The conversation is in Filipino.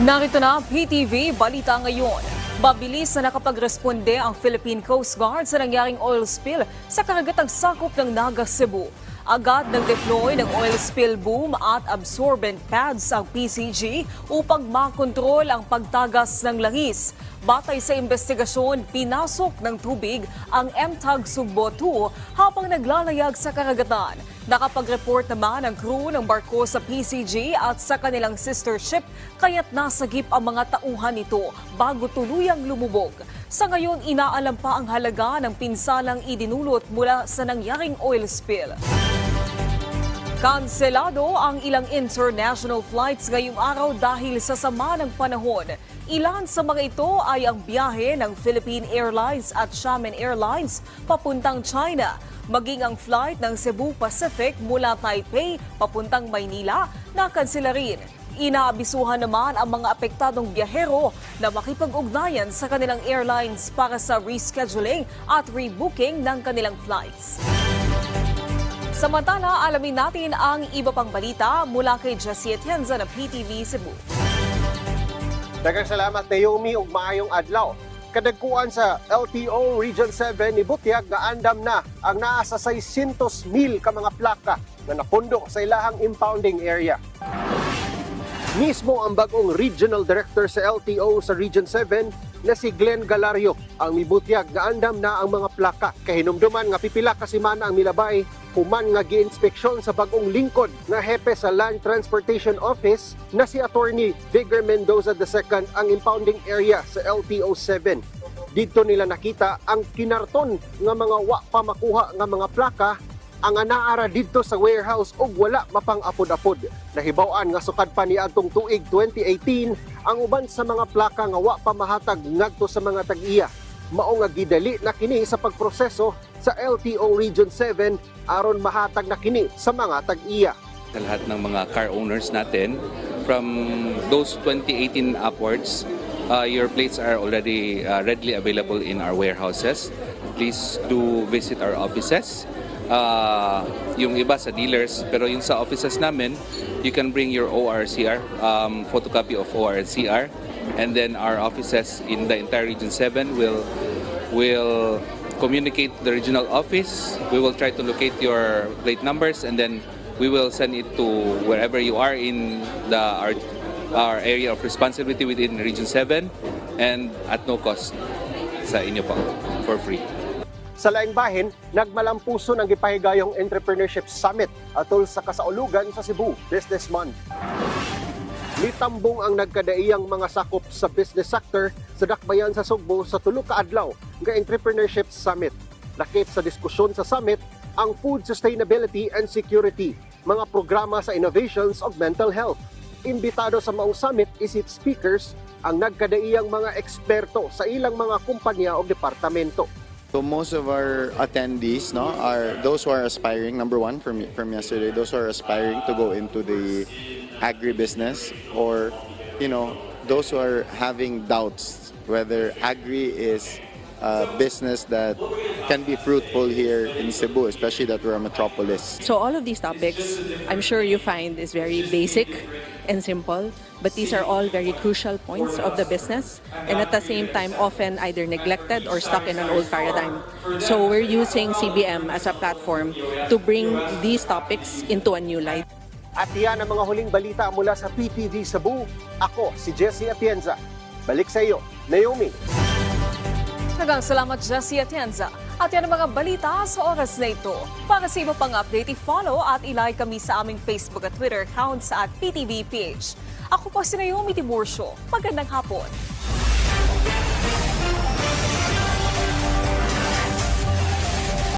Narito na PTV Balita Ngayon. Mabilis na nakapagresponde ang Philippine Coast Guard sa nangyaring oil spill sa karagatang sakop ng Naga, Cebu. Agad nag-deploy ng oil spill boom at absorbent pads ang PCG upang makontrol ang pagtagas ng langis. Batay sa investigasyon, pinasok ng tubig ang MTAG Sugbo 2 habang naglalayag sa karagatan. Nakapag-report naman ang crew ng barko sa PCG at sa kanilang sister ship kaya't nasagip ang mga tauhan nito bago tuluyang lumubog. Sa ngayon, inaalam pa ang halaga ng pinsalang idinulot mula sa nangyaring oil spill. Kanselado ang ilang international flights ngayong araw dahil sa sama ng panahon. Ilan sa mga ito ay ang biyahe ng Philippine Airlines at Xiamen Airlines papuntang China. Maging ang flight ng Cebu Pacific mula Taipei papuntang Maynila na kansela rin. Inaabisuhan naman ang mga apektadong biyahero na makipag-ugnayan sa kanilang airlines para sa rescheduling at rebooking ng kanilang flights. Samantala, alamin natin ang iba pang balita mula kay Jessie Atienza ng PTV Cebu. Daghang salamat Naomi ug maayong adlaw. Kadagkuan sa LTO Region 7 ni Butiag nga andam na ang naa sa 600 mil ka mga plaka na napundo sa ilahang impounding area. Mismo ang bagong regional director sa LTO sa Region 7 na si Glenn Galario ang mibutyag nga andam na ang mga plaka. Kahinumduman nga pipila ka semana ang milabay human nga giinspeksyon sa bagong lingkod nga hepe sa Land Transportation Office na si Attorney Vigor Mendoza II ang impounding area sa LTO 7. Dito nila nakita ang kinarton nga mga wa pa makuha nga mga plaka ang anaara dito sa warehouse ug wala mapang apod-apod. Nahibaw-an nga sukad pa ni atong tuig 2018 ang uban sa mga plaka nga wa pa mahatag ngadto sa mga tag-iya. Mao nga gidali na kini sa pagproseso sa LTO Region 7 aron mahatag na kini sa mga tag-iya. sa lahat ng mga car owners natin from those 2018 upwards uh, your plates are already uh, readily available in our warehouses please do visit our offices uh, yung iba sa dealers pero yung sa offices namin you can bring your ORCR um, photocopy of ORCR and then our offices in the entire region 7 will will communicate the regional office. We will try to locate your plate numbers and then we will send it to wherever you are in the our, our area of responsibility within Region 7 and at no cost sa inyo po for free. Sa laing bahin, nagmalampuso ng gipahigayong Entrepreneurship Summit atol sa kasaulugan sa Cebu Business Month. Nitambong ang nagkadaiyang mga sakop sa business sector sa dakbayan sa Sugbo sa tulo ka adlaw nga Entrepreneurship Summit. Lakip sa diskusyon sa summit ang food sustainability and security, mga programa sa innovations of mental health. Imbitado sa maong summit isip speakers ang nagkadaiyang mga eksperto sa ilang mga kumpanya o departamento. So most of our attendees, no, are those who are aspiring. Number one from from yesterday, those who are aspiring to go into the agribusiness, or you know, those who are having doubts whether agri is a business that can be fruitful here in Cebu, especially that we're a metropolis. So all of these topics, I'm sure you find is very basic and simple, but these are all very crucial points of the business and at the same time often either neglected or stuck in an old paradigm. So we're using CBM as a platform to bring these topics into a new light. At yan ang mga huling balita mula sa PTV Cebu. Ako si Jesse Atienza. Balik sa iyo, Naomi. Nagang salamat Jessie Atienza. At yan ang mga balita sa oras na ito. Para sa iba pang update, i-follow at ilike kami sa aming Facebook at Twitter accounts at PTV PH. Ako po si Naomi Tiburcio. Magandang hapon.